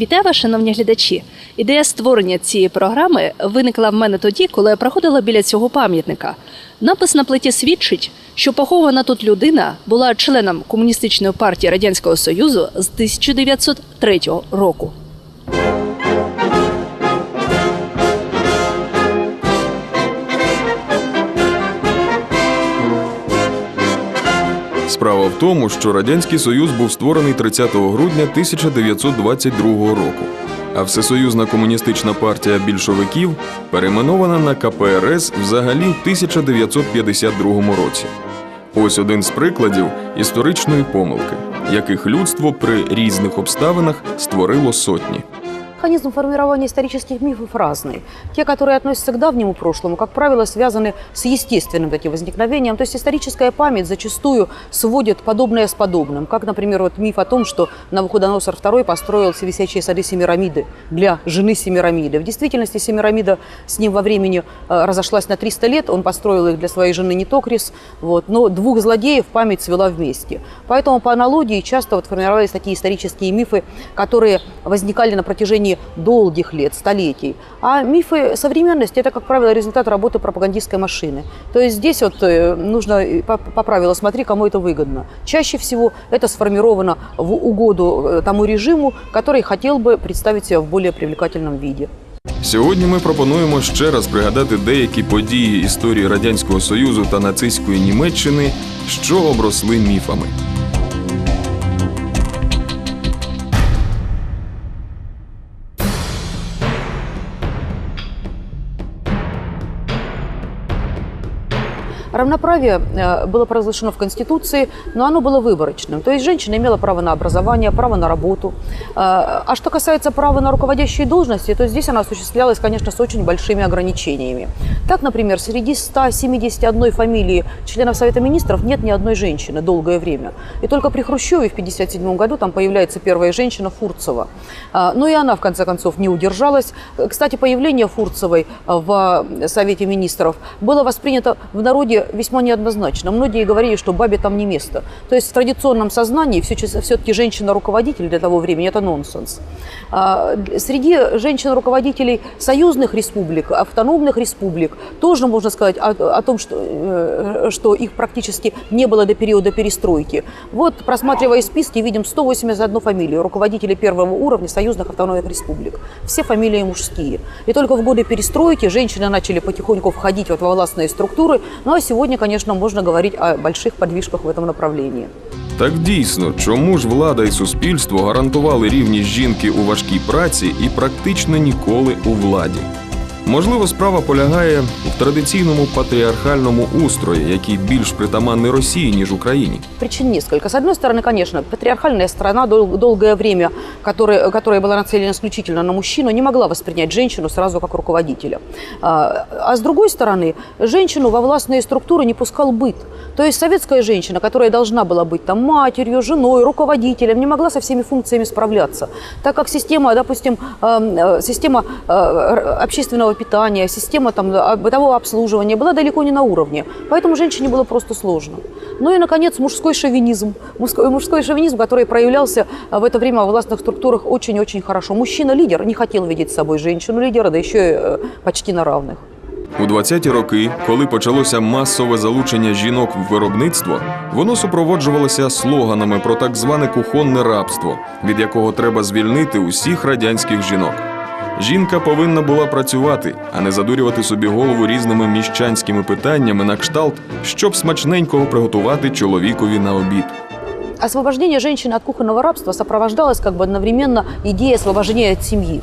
Вітаю вас, шановні глядачі. Ідея створення цієї програми виникла в мене тоді, коли я проходила біля цього пам'ятника. Напис на плиті свідчить, що похована тут людина була членом комуністичної партії Радянського Союзу з 1903 року. Тому, що Радянський Союз був створений 30 грудня 1922 року, а Всесоюзна комуністична партія більшовиків перейменована на КПРС взагалі в 1952 році. Ось один з прикладів історичної помилки, яких людство при різних обставинах створило сотні. Механизм формирования исторических мифов разный. Те, которые относятся к давнему прошлому, как правило, связаны с естественным таким возникновением. То есть историческая память зачастую сводит подобное с подобным. Как, например, вот миф о том, что Навуходоносор II построил висячие сады Семирамиды для жены Семирамиды. В действительности Семирамида с ним во времени э, разошлась на 300 лет. Он построил их для своей жены Нитокрис. Вот, но двух злодеев память свела вместе. Поэтому по аналогии часто вот формировались такие исторические мифы, которые возникали на протяжении долгих лет, столетий. А мифы современности – это, как правило, результат работы пропагандистской машины. То есть здесь вот э, нужно э, по, по правилу смотри, кому это выгодно. Чаще всего это сформировано в угоду э, тому режиму, который хотел бы представить себя в более привлекательном виде. Сьогодні ми пропонуємо ще раз пригадати деякі події історії Радянського Союзу та нацистської Німеччини, що обросли міфами. Равноправие э, было провозглашено в Конституции, но оно было выборочным. То есть женщина имела право на образование, право на работу. Э, А что касается права на руководящие должности, то здесь оно осуществлялось, конечно, с очень большими ограничениями. Так, например, среди 171 фамилии членов Совета Министров нет ни одной женщины долгое время. И только при Хрущеве в 1957 году там появляется первая женщина Фурцева. А, Ну и она, в конце концов, не удержалась. Кстати, появление Фурцевой в Совете Министров было воспринято в народе весьма неоднозначно. Многие говорили, что бабе там не место. То есть в традиционном сознании все-таки женщина-руководитель для того времени – это нонсенс. А, Среди женщин-руководителей союзных республик, автономных республик тоже можно сказать о, о том, что, э, что их практически не было до периода перестройки. Вот, просматривая списки, видим 181 фамилию руководителей первого уровня союзных автономных республик. Все фамилии мужские. И только в годы перестройки женщины начали потихоньку входить вот во властные структуры. Ну а сегодня, конечно, можна говорити о больших подвижках в этом направленні. Так дійсно, чому ж влада і суспільство гарантували рівність жінки у важкій праці і практично ніколи у владі? Можливо, справа полягає в традиційному патріархальному устрої, який більш притаманний Росії ніж Україні. Причин несколько. С одной стороны, конечно, патриархальная страна дол- долгое время, которая, которая была нацелена исключительно на мужчину, не могла воспринять женщину сразу как руководителя. А, а с другой стороны, женщину во властные структуры не пускал быт. То есть советская женщина, которая должна была быть там матерью, женой, руководителем, не могла со всеми функциями справляться. Так как система, допустим, эм, э, система э, р- общественного питания, система там, э, бытового обслуживания была далеко не на уровне. Поэтому женщине было просто сложно. Ну и, наконец, мужской шовинизм. Мужской, мужской шовинизм, который проявлялся э, в это время в властных структурах очень-очень хорошо. Мужчина-лидер не хотел видеть с собой женщину-лидера, да еще и э, почти на равных. У 20-ті роки, коли почалося масове залучення жінок в виробництво, воно супроводжувалося слоганами про так зване кухонне рабство, від якого треба звільнити усіх радянських жінок. Жінка повинна була працювати, а не задурювати собі голову різними міщанськими питаннями на кшталт, щоб смачненького приготувати чоловікові на обід. Освобождение женщины от кухонного рабства сопровождалось как бы одновременно идеей освобождения от семьи.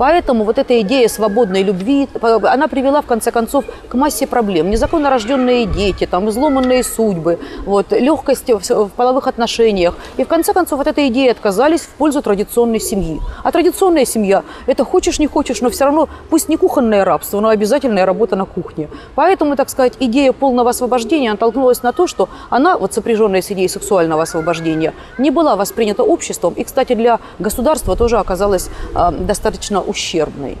Поэтому вот эта идея свободной любви, она привела в конце концов к массе проблем. Незаконно рожденные дети, там, изломанные судьбы, вот, легкость в, половых отношениях. И в конце концов от этой идеи отказались в пользу традиционной семьи. А традиционная семья – это хочешь не хочешь, но все равно пусть не кухонное рабство, но обязательная работа на кухне. Поэтому, так сказать, идея полного освобождения натолкнулась на то, что она, вот сопряженная с идеей сексуального освобождения, не была воспринята обществом и, кстати, для государства тоже оказалась э, достаточно ущербной.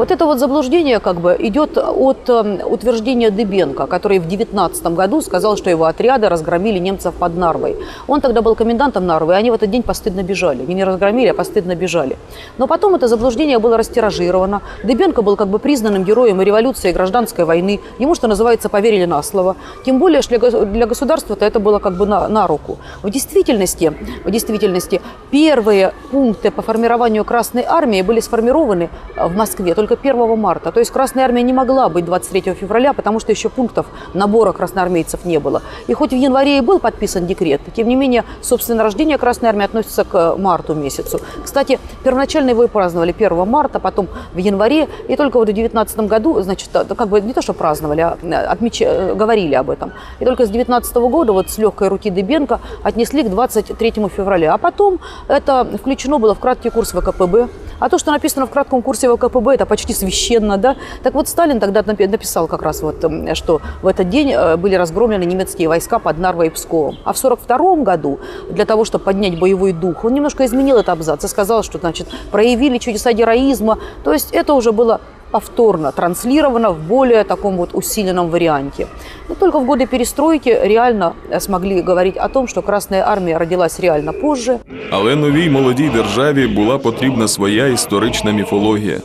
Вот это вот заблуждение как бы идет от эм, утверждения Дыбенко, который в 19 году сказал, что его отряды разгромили немцев под Нарвой. Он тогда был комендантом Нарвы, и они в этот день постыдно бежали. Не разгромили, а постыдно бежали. Но потом это заблуждение было растиражировано. Дыбенко был как бы признанным героем и революции, и гражданской войны. Ему, что называется, поверили на слово. Тем более, что для, государства-то это было как бы на, на руку. В действительности, в действительности первые пункты по формированию Красной Армии были сформированы в Москве только 1 марта. То есть Красная Армия не могла быть 23 февраля, потому что еще пунктов набора красноармейцев не было. И хоть в январе и был подписан декрет, тем не менее, собственно, рождение Красной Армии относится к марту месяцу. Кстати, первоначально его и праздновали 1 марта, потом в январе, и только вот в 19 году, значит, э, как бы не то, что праздновали, а э, отмеч... э, говорили об этом. И только с 19 года вот с легкой руки Дыбенко отнесли к 23 февраля. А потом это включено было в краткий курс ВКПБ. А то, что написано в кратком курсе ВКПБ, это почти священно, да? Так вот, Сталин тогда напи- написал как раз вот, м, что в этот день э, были разгромлены немецкие войска под Нарвой и Псковом. А в 42 году, для того, чтобы поднять боевой дух, он немножко изменил этот абзац и сказал, что, значит, проявили чудеса героизма. То есть это уже было повторно транслировано в более таком вот усиленном варианте. Но только в годы перестройки реально э, смогли говорить о том, что Красная Армия родилась реально позже, Але новій молодій державі була потрібна своя історична міфологія.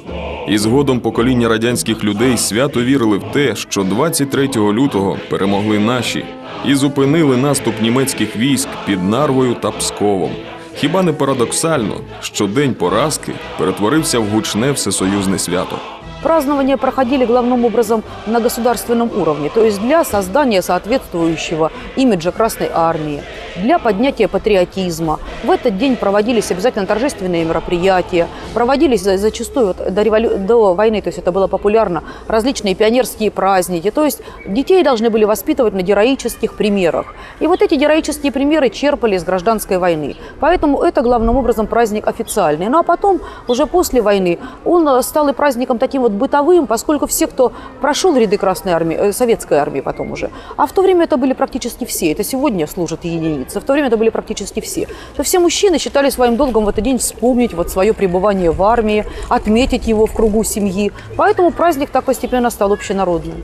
І згодом покоління радянських людей свято вірили в те, що 23 лютого перемогли наші і зупинили наступ німецьких військ під Нарвою та Псковом. Хіба не парадоксально, що день поразки перетворився в гучне всесоюзне свято? Празднования проходили главным образом на государственном уровне, то есть для создания соответствующего имиджа Красной Армии, для поднятия патриотизма. В этот день проводились обязательно торжественные мероприятия, проводились за- зачастую до, револю- до войны, то есть это было популярно, различные пионерские праздники. То есть детей должны были воспитывать на героических примерах. И вот эти героические примеры черпали из гражданской войны. Поэтому это главным образом праздник официальный. Ну а потом, уже после войны, он э, стал и праздником таким вот бытовым, поскольку все, кто прошел ряды Красной Армии, э, Советской Армии потом уже, а в то время это были практически все, это сегодня служат единицы, в то время это были практически все, то все мужчины считали своим долгом в этот день вспомнить вот свое пребывание в армии, отметить его в кругу семьи. Поэтому праздник так постепенно стал общенародным.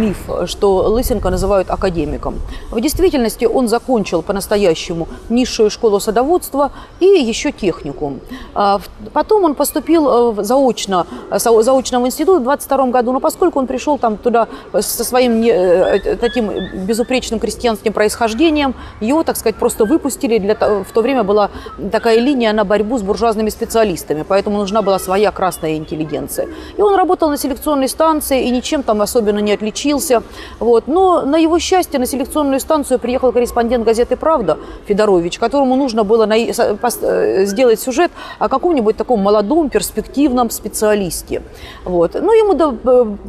Миф, что Лысенко называют академиком. В действительности он закончил по-настоящему низшую школу садоводства и еще техникум. А, Потом он поступил э, заочно, э, заочно в институт в 22 году, но поскольку он пришел там туда со своим э, таким безупречным крестьянским происхождением, его, так сказать, просто выпустили. Для, в то время была такая линия на борьбу с буржуазными специалистами, поэтому нужна была своя красная интеллигенция. И он работал на селекционной станции и ничем там особенно не отличился. Вот. Но на его счастье на селекционную станцию приехал корреспондент газеты «Правда» Федорович, которому нужно было на- э, сделать сюжет о каком-нибудь таком молодом, перспективном специалисте. Вот. Ну, ему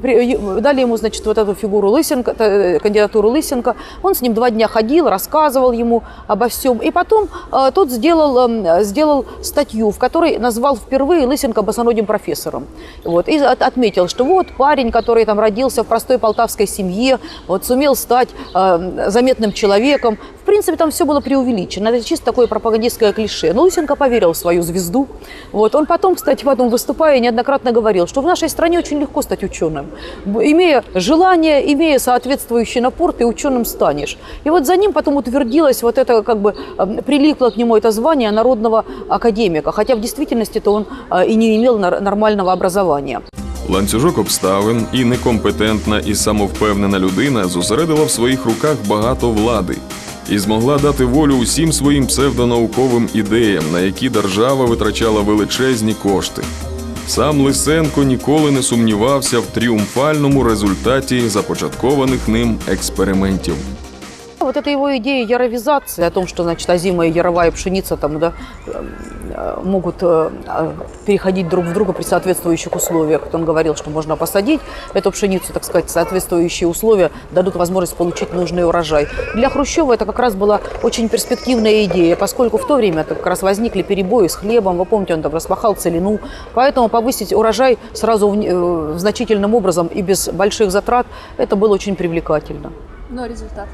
э, дали ему, значит, вот эту фигуру Лысенко, э, кандидатуру Лысенко. Он с ним два дня ходил, рассказывал ему обо всем. И потом тот сделал, эм, сделал статью, в которой назвал впервые Лысенко босоногим профессором. Вот. И от- отметил, что вот парень, который там родился в простой полтавской семье, вот сумел стать э, заметным человеком. В принципе, там все было преувеличено. Это чисто такое пропагандистское клише. Но Лысенко поверил в свою звезду. Вот. Он потом, кстати, потом выступая, неоднократно говорил, что в нашей стране очень легко стать ученым. Имея желание, имея соответствующий напор, ты ученым станешь. И вот за ним потом утвердилось вот это, как бы, э, прилипло к нему это звание народного академика. Хотя в действительности-то он э, и не имел нормального образования. Ланцюжок обставин і некомпетентна і самовпевнена людина зосередила в своїх руках багато влади і змогла дати волю усім своїм псевдонауковим ідеям, на які держава витрачала величезні кошти. Сам Лисенко ніколи не сумнівався в тріумфальному результаті започаткованих ним експериментів. Вот это его идея яровизации, о том, что, значит, озимая яровая пшеница там, да, э, могут э, э, переходить друг в друга при соответствующих условиях. Он говорил, что можно посадить эту пшеницу, так сказать, соответствующие условия дадут возможность получить нужный урожай. Для Хрущева это как раз была очень перспективная идея, поскольку в то время как раз возникли перебои с хлебом, вы помните, он там распахал целину, поэтому повысить урожай сразу в- э, значительным образом и без больших затрат, это было очень привлекательно. Ну, результат.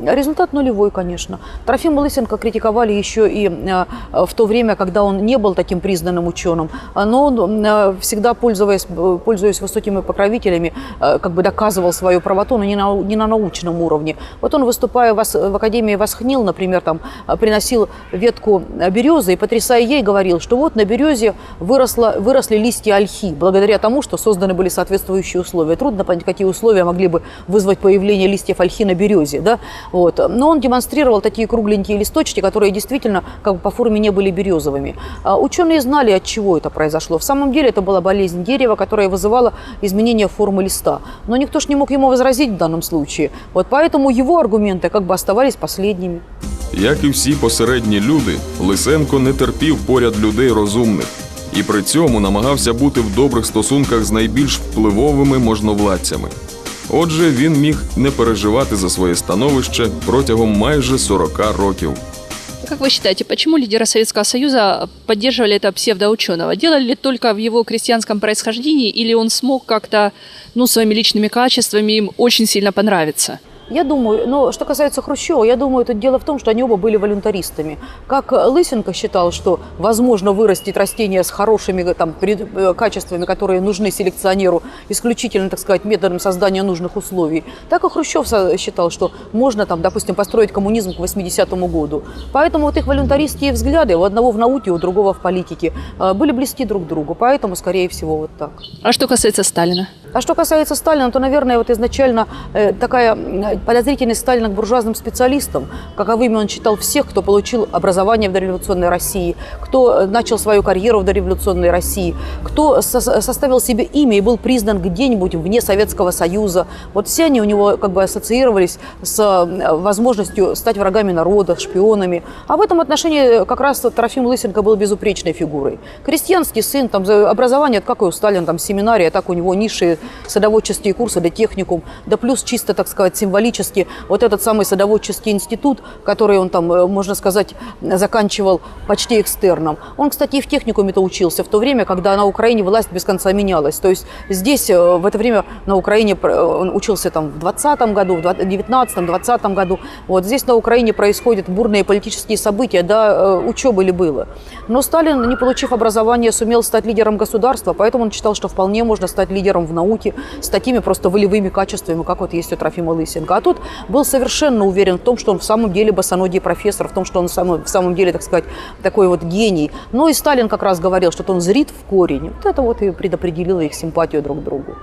Результат нулевой, конечно. Трофима Лысенко критиковали еще и э, в то время, когда он не был таким признанным ученым. А, Но он, всегда пользуясь, пользуясь высокими покровителями, как бы доказывал свою правоту, но не на, не на научном уровне. Вот он, выступая в, Академии Восхнил, например, там, приносил ветку березы и, потрясая ей, говорил, что вот на березе выросла, выросли листья ольхи, благодаря тому, что созданы были соответствующие условия. Трудно понять, какие условия могли бы вызвать появление листьев ольхи на березе. Да? Вот. Но он демонстрировал такие кругленькие листочки, которые действительно как бы по форме не были березовыми. А Ученые знали, от чего это произошло. В самом деле это была болезнь дерева, которая вызывала изменение формы листа. Но никто ж не мог ему возразить в данном случае. Вот поэтому его аргументы как бы оставались последними. Як і всі посередні люди, Лисенко не терпів поряд людей розумних і при цьому намагався бути в добрих стосунках з найбільш впливовими можновладцями. Отже, він міг не переживати за своє становище протягом майже 40 років. Как вы считаете, почему лидеры Советского Союза поддерживали это псевдоученого? Делали ли только в его крестьянском происхождении или он смог как-то, ну, своими личными качествами им очень сильно понравиться? Я думаю, но что касается Хрущева, я думаю, тут дело в том, что они оба были волюнтаристами. Как Лысенко считал, что возможно вырастить растения с хорошими там, пред- э, качествами, которые нужны селекционеру, исключительно, так сказать, методом создания нужных условий, так и Хрущев считал, что можно, там, допустим, построить коммунизм к 80-му году. Поэтому вот их волюнтаристские взгляды, у одного в науке, у другого в политике, э, были близки друг к другу. Поэтому, скорее всего, вот так. А что касается Сталина? А что касается Сталина, то, наверное, вот изначально э, такая м, подозрительность Сталина к буржуазным специалистам, каковыми он считал всех, кто получил образование в дореволюционной России, кто э, начал свою карьеру в дореволюционной России, кто со- составил себе имя и был признан где-нибудь вне Советского Союза. Вот все они у него как бы ассоциировались с э, возможностью стать врагами народа, шпионами. А в этом отношении как раз Трофим Лысенко был безупречной фигурой. Крестьянский сын, там, образование, как и у Сталина, там, семинария, так у него низшие садоводческие курсы, да техникум, да плюс чисто, так сказать, символически вот этот самый садоводческий институт, который он там, э, можно сказать, заканчивал почти экстерном. Он, кстати, и в техникуме-то учился в то время, когда на Украине власть без конца менялась. То есть здесь э, в это время на Украине э, он учился там в 20 году, в 19-20 году. Вот здесь на Украине происходят бурные политические события, да, учебы ли было. Но Сталин, не получив образования, сумел стать лидером государства, поэтому он считал, что вполне можно стать лидером в науке с такими просто волевыми качествами, как вот есть у Трофима Лысенко. А тут был совершенно уверен в том, что он в самом деле босоногий профессор, в том, что он в самом, в самом деле, так сказать, такой вот гений. Но и Сталин как раз говорил, что он зрит в корень. Вот это вот и предопределило их симпатию друг к другу.